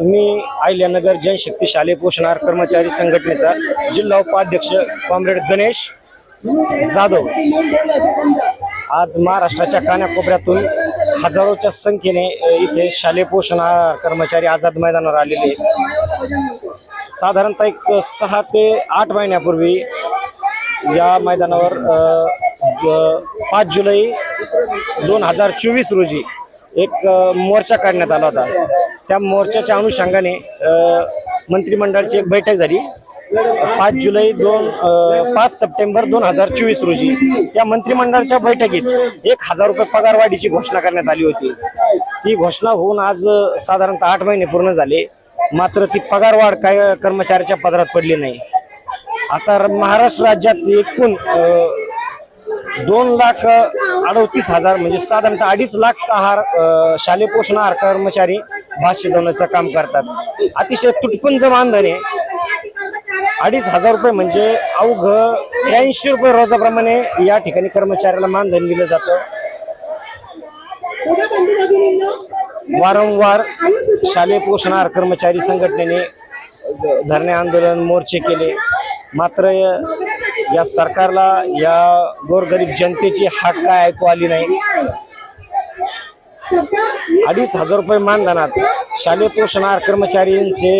मी अहिल्यानगर जनशक्ती शालेय पोषणार कर्मचारी संघटनेचा जिल्हा उपाध्यक्ष कॉम्रेड गणेश जाधव. आज महाराष्ट्राच्या कानाकोपऱ्यातून हजारोच्या संख्येने इथे शालेय पोषण कर्मचारी आझाद मैदानावर आलेले आहेत. साधारणतः एक सहा ते आठ महिन्यापूर्वी या मैदानावर ज- पाच जुलै दोन हजार चोवीस रोजी एक मोर्चा काढण्यात आला होता त्या मोर्चाच्या अनुषंगाने मंत्रिमंडळाची एक बैठक झाली पाच जुलै दोन पाच सप्टेंबर दोन हजार चोवीस रोजी त्या मंत्रिमंडळाच्या बैठकीत एक हजार रुपये पगारवाढीची घोषणा करण्यात आली होती. ती घोषणा होऊन आज साधारणतः आठ महिने पूर्ण झाले. मात्र ती पगार वाढ काय कर्मचाऱ्याच्या पदरात पडली नाही. आता महाराष्ट्र राज्यात एकूण दोन लाख अडतीस हजार म्हणजे साधारणतः अडीच लाख आहार शालेय पोषण आहार कर्मचारी भात शिजवण्याचं काम करतात. अतिशय तुटपुंज मानधने अडीच हजार रुपये म्हणजे अवघ त्र्याऐंशी रुपये रोजाप्रमाणे या ठिकाणी कर्मचाऱ्याला मानधन दिलं जातं. वारंवार शालेय पोषण कर्मचारी संघटनेने धरणे आंदोलन मोर्चे केले. मात्र या सरकारला या गोरगरीब जनतेची हाक काय ऐकू आली नाही. अडीच हजार रुपये मानधनात शालेय पोषण आहार कर्मचाऱ्यांचे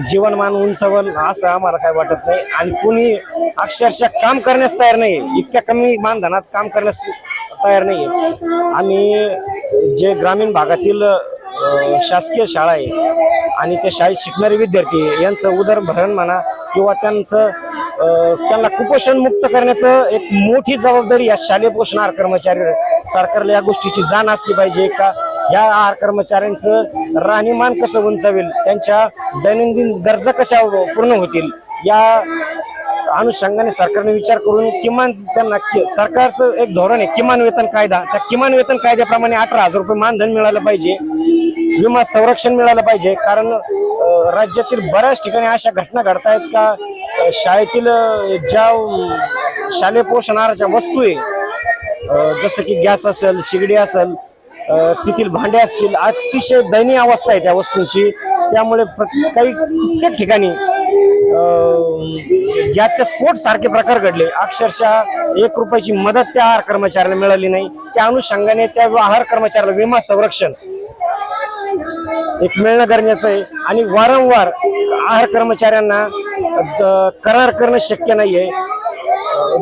जीवनमान उंचावल असं आम्हाला काय वाटत नाही. आणि कुणी अक्षरशः काम करण्यास तयार नाही इतक्या कमी मानधनात काम करण्यास तयार नाही आम्ही जे ग्रामीण भागातील शासकीय शाळा आहे आणि त्या शाळेत शिकणारे विद्यार्थी यांचं उदरभरण म्हणा किंवा त्यांचं त्यांना कुपोषण मुक्त करण्याचं एक मोठी जबाबदारी या शालेय पोषण कर्मचारी सरकारला या गोष्टीची जाण असली पाहिजे का? या आहार कर्मचाऱ्यांचं राहणीमान कसं उंचावेल? त्यांच्या दैनंदिन गरजा कशा पूर्ण होतील? या अनुषंगाने सरकारने विचार करून किमान त्यांना कि- सरकारचं एक धोरण आहे किमान वेतन कायदा. त्या किमान वेतन कायद्याप्रमाणे अठरा हजार रुपये मानधन मिळालं पाहिजे. विमा संरक्षण मिळालं पाहिजे. कारण राज्यातील बऱ्याच ठिकाणी अशा घटना घडत आहेत का शाळेतील ज्या शालेय पोषण आहाराच्या वस्तू आहे जसं की गॅस असेल शिगडी असेल तेथील भांडे असतील अतिशय दयनीय अवस्था आहे त्या वस्तूंची. त्यामुळे प्र- काही कित्येक ठिकाणी याच्या स्फोट सारखे प्रकार घडले. अक्षरशः एक रुपयाची मदत त्या आहार कर्मचाऱ्याला मिळाली नाही. त्या अनुषंगाने त्या आहार कर्मचाऱ्याला विमा संरक्षण एक मिळणं गरजेचं आहे. आणि वारंवार आहार कर्मचाऱ्यांना द- करार करणं शक्य नाहीये.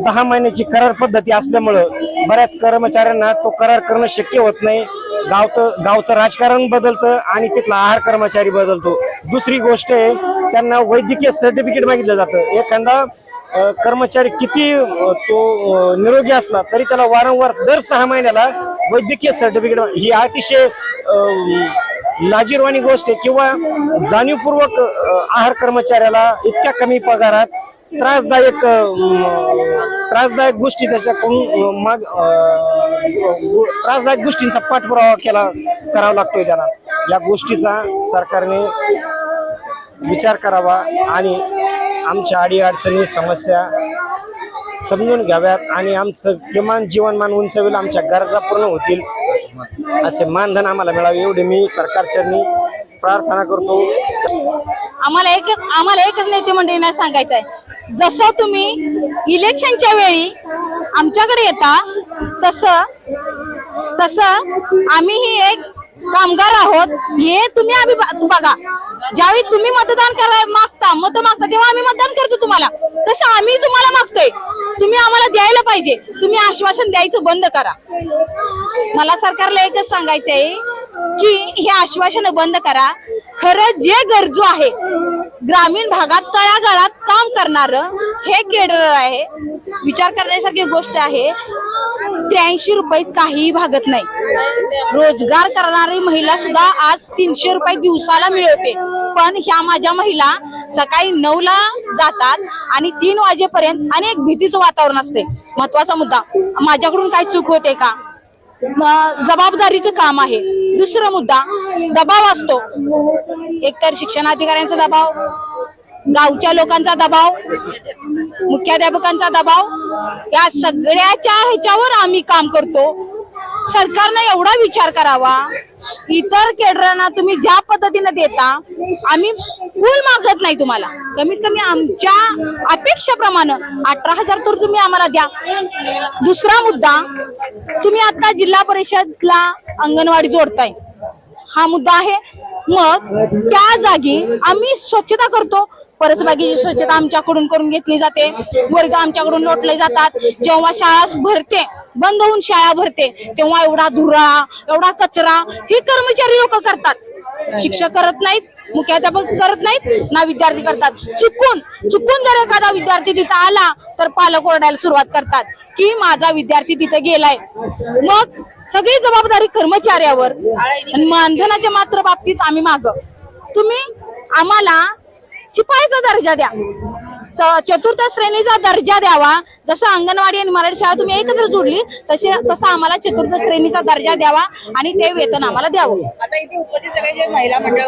दहा महिन्याची करार पद्धती असल्यामुळं बऱ्याच कर्मचाऱ्यांना तो करार करणं शक्य होत नाही. गावतं गावचं राजकारण बदलतं आणि तिथला आहार कर्मचारी बदलतो. दुसरी गोष्ट आहे त्यांना वैद्यकीय सर्टिफिकेट मागितलं जातं. एखादा कर्मचारी किती तो निरोगी असला तरी त्याला वारंवार दर सहा महिन्याला वैद्यकीय सर्टिफिकेट ही अतिशय लाजीरवाणी गोष्ट आहे. किंवा जाणीवपूर्वक आहार कर्मचाऱ्याला इतक्या कमी पगारात त्रासदायक त्रासदायक गोष्टी त्याच्याकडून मग माग त्रासदायक गोष्टींचा पाठपुरावा केला करावा लागतोय त्याला. या गोष्टीचा सरकारने विचार करावा आणि आमच्या अडीअडचणी समस्या समजून घ्याव्यात आणि आमचं किमान जीवनमान उंचवेल आमच्या गरजा पूर्ण होतील असे मानधन आम्हाला मिळावे. एवढे मी सरकारच्या प्रार्थना करतो. आम्हाला एक आम्हाला एकच नेते मंडळींना सांगायचं आहे जसं तुम्ही इलेक्शनच्या वेळी आमच्याकडे येता तसं तसं आम्हीही एक कामगार आहोत. हे तुम्ही आम्ही ब- बघा. ज्यावेळी तुम्ही मतदान करायला मागता मत मागता तेव्हा आम्ही मतदान करतो तुम्हाला. तसं आम्ही तुम्हाला मागतोय. तुम्ही आम्हाला द्यायला पाहिजे. तुम्ही आश्वासन द्यायचं बंद करा. मला सरकारला एकच सांगायचं आहे की हे आश्वासन बंद करा. खरं जे गरजू आहे ग्रामीण भागात तळागाळात काम करणार हे केडर आहे. विचार करण्यासारखी गोष्ट आहे. त्र्याऐंशी रुपये काहीही भागत नाही. रोजगार करणारी महिला सुद्धा आज तीनशे रुपये दिवसाला मिळवते. पण ह्या माझ्या महिला सकाळी नऊला जातात आणि तीन वाजेपर्यंत अनेक भीतीचं वातावरण असते. महत्त्वाचा मुद्दा माझ्याकडून काय चूक होते का? जबाबदारीचं काम आहे. दुसरा मुद्दा दबाव असतो. एकतर शिक्षणाधिकाऱ्यांचा दबाव गावच्या लोकांचा दबाव मुख्याध्यापकांचा दबाव या सगळ्याच्या ह्याच्यावर आम्ही काम करतो. सरकारनं एवढा विचार करावा. इतर केडरांना तुम्ही ज्या पद्धतीने देता आम्ही फुल मागत नाही तुम्हाला. कमीत कमी आमच्या अपेक्षेप्रमाणे अठरा हजार तर तुम्ही आम्हाला द्या. दुसरा मुद्दा तुम्ही आता जिल्हा परिषदला अंगणवाडी जोडताय. हा मुद्दा आहे. मग त्या जागी आम्ही स्वच्छता करतो. परसबागेची स्वच्छता आमच्याकडून करून घेतली जाते. वर्ग आमच्याकडून लोटले जातात. जेव्हा शाळा भरते बंद होऊन शाळा भरते तेव्हा एवढा धुरा एवढा कचरा हे कर्मचारी लोक करतात. शिक्षक करत नाहीत मुख्याध्यापक करत नाहीत ना विद्यार्थी करतात. चुकून चुकून जर एखादा विद्यार्थी तिथं आला तर पालक ओरडायला सुरुवात करतात की माझा विद्यार्थी तिथे गेलाय. मग सगळी जबाबदारी कर्मचाऱ्यावर मानधनाच्या मात्र बाबतीत आम्ही माग. तुम्ही आम्हाला शिपाईचा दर्जा द्या. चतुर्थ श्रेणीचा दर्जा द्यावा. जसं अंगणवाडी आणि मराठी शाळा तुम्ही एकत्र जोडली तसे तसं आम्हाला चतुर्थ श्रेणीचा दर्जा द्यावा आणि ते वेतन आम्हाला द्यावं. आता इथे उपस्थित सगळे जे महिला मंडळ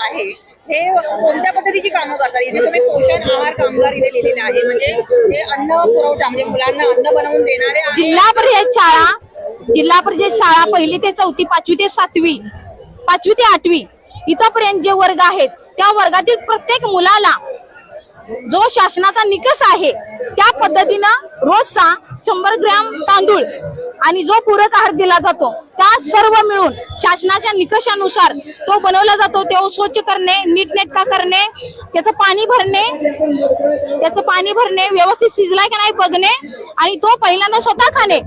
आहे हे कोणत्या पद्धतीची कामं करतात? इथे तुम्ही पोषण आहार कामगार इथे लिहिलेले आहे. म्हणजे जे अन्न पुरवठा म्हणजे मुलांना अन्न बनवून देणारे जिल्हा परिषद शाळा जिल्हा परिषद शाळा पहिली ते चौथी पाचवी ते सातवी पाचवी ते आठवी इथपर्यंत जे वर्ग आहेत त्या वर्गातील प्रत्येक मुलाला जो शासनाचा निकष आहे त्या पद्धतीनं रोजचा शंभर ग्रॅम तांदूळ आणि जो पूरक आहार दिला जातो त्या सर्व मिळून शासनाच्या निकषानुसार तो बनवला जातो तो स्वच्छ करणे नीटनेटका करणे त्याचं पाणी भरणे त्याचं पाणी भरणे व्यवस्थित शिजलाय की नाही बघणे आणि तो पहिल्यांदा स्वतः खाणे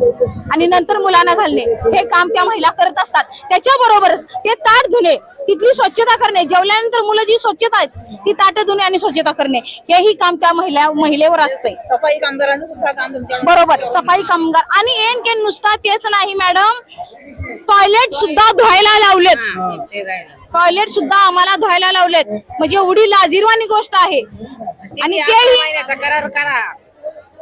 आणि नंतर मुलांना घालणे. हे काम त्या महिला करत असतात. त्याच्याबरोबरच ते ताट धुणे. तिथली स्वच्छता करणे जेवल्यानंतर मुलं जी स्वच्छता आहेत ती ताट धुणे आणि स्वच्छता करणे हेही काम त्या महिला महिलेवर असतंय. सफाई कामगारांचं सुद्धा काम तुमच्या बरोबर सफाई कामगार आणि एन केन नुसता तेच नाही मॅडम. टॉयलेट सुद्धा धुवायला लावलेत. टॉयलेट सुद्धा आम्हाला धुवायला लावलेत. म्हणजे एवढी लाजिरवाणी गोष्ट आहे. आणि तेही करार करा.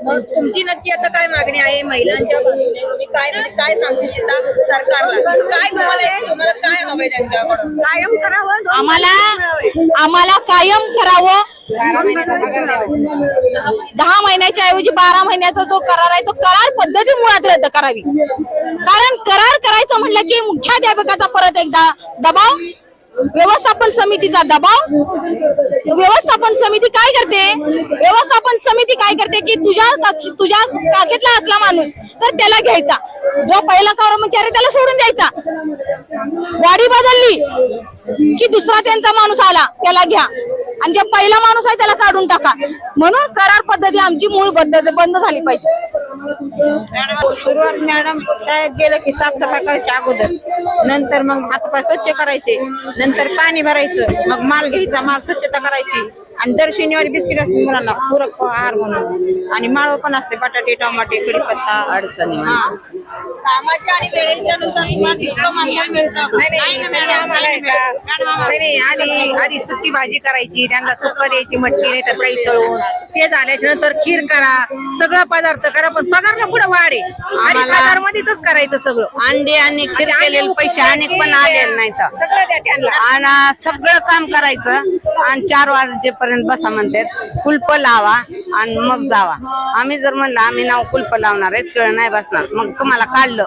मग तुमची नक्की आता काय मागणी आहे महिलांच्या बाजूने तुम्ही काय काय सांगू इच्छिता सरकारला? काय तुम्हाला तुम्हाला काय हवंय त्यांच्याकडून कायम करावं आम्हाला आम्हाला कायम करावं. दहा महिन्याच्या ऐवजी बारा महिन्याचा जो करार आहे तो करार पद्धती मुळात रद्द करावी. कारण करार करायचं म्हटलं की मुख्याध्यापकाचा परत एकदा दबाव व्यवस्थापन समितीचा दबाव? व्यवस्थापन समिती काय करते? व्यवस्थापन समिती काय करते की तुझ्या तुझ्या काखेतला असला माणूस तर त्याला घ्यायचा. जो पहिला कर्मचारी त्याला सोडून द्यायचा. गाडी बदलली की दुसरा त्यांचा माणूस आला त्याला घ्या. आणि जो पहिला माणूस आहे त्याला काढून टाका. म्हणून करार पद्धती आमची मूळ बंद झाली पाहिजे. सुरुवात मॅडम शाळेत गेलं की साफसफाई करायची अगोदर. नंतर मग हातपाय स्वच्छ करायचे. नंतर पाणी भरायचं. मग माल घ्यायचा माल स्वच्छता करायची. आणि दर शनिवारी बिस्किट असते मुलांना पूरक आहार म्हणून. आणि माळव पण असते बटाटे टमाटे कडीपत्ता अडचणी कामाच्या आणि वेळेच्या नुसार तुम्हाला तितकं मानधन मिळतं. का? नाही आम्हाला आहे का नाही नाही, आधी आधी सुकी भाजी करायची त्यांना सुक्क द्यायची मटकी नाही तर काही तळून. ते झाल्याच्यानंतर खीर करा सगळं पदार्थ करा पण पगारला पुढे वाढ. आहे आणि पगार मध्येच करायचं सगळं. अंडे आणि खीर केलेले पैसे अनेक पण आलेले नाही तर सगळं द्या त्यांना. आणि सगळं काम करायचं. आणि चार वाजेपर्यंत बसा म्हणतात कुल्प लावा आणि मग जावा. आम्ही जर म्हणलं आम्ही नाव कुल्प लावणार आहेत केळ नाही बसणार. मग तुम्हाला काढलं.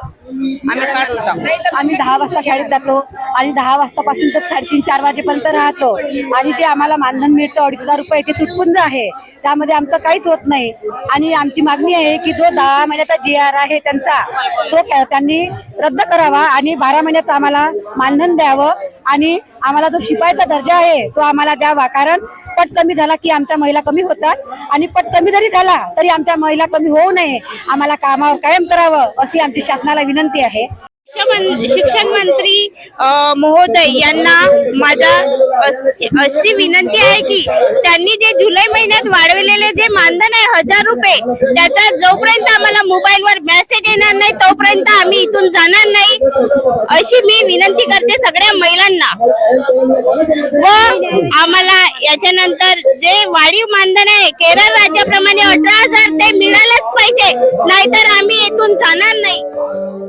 आम्ही काढून टाकू. आम्ही दहा वाजता शाळेत जातो आणि दहा वाजतापासून तर साडेतीन चार वाजेपर्यंत राहतो. आणि जे आम्हाला मानधन मिळतं अडीच हजार रुपये ते तुटपुंज आहे त्यामध्ये आमचं काहीच होत नाही. आणि आमची मागणी आहे की जो दहा महिन्याचा जी आर आहे त्यांचा तो त्यांनी रद्द करावा आणि बारा महिन्याचं आम्हाला मानधन द्यावं. आणि आम्हाला जो शिपाईचा दर्जा आहे तो आम्हाला द्यावा. कारण पट कमी झाला की आमच्या महिला कमी होतात आणि पट कमी जरी झाला तरी आमच्या महिला कमी होऊ नये. आम्हाला कामावर कायम करावं अशी आमची शासनाला विनंती आहे. शिक्षण मंत्री महोदय यांना माझा अशी अशी विनंती आहे की त्यांनी जे जुलै महिन्यात वाढवलेले जे मानधन आहे हजार रुपये त्याचा जोपर्यंत आम्हाला मोबाईलवर मेसेज येणार नाही तोपर्यंत आम्ही इथून जाणार नाही अशी मी विनंती करते सगळ्या महिलांना. व आम्हाला याच्यानंतर जे वाढीव मानधन आहे केरळ राज्याप्रमाणे अठरा हजार ते मिळालंच पाहिजे नाहीतर आम्ही इथून जाणार नाही.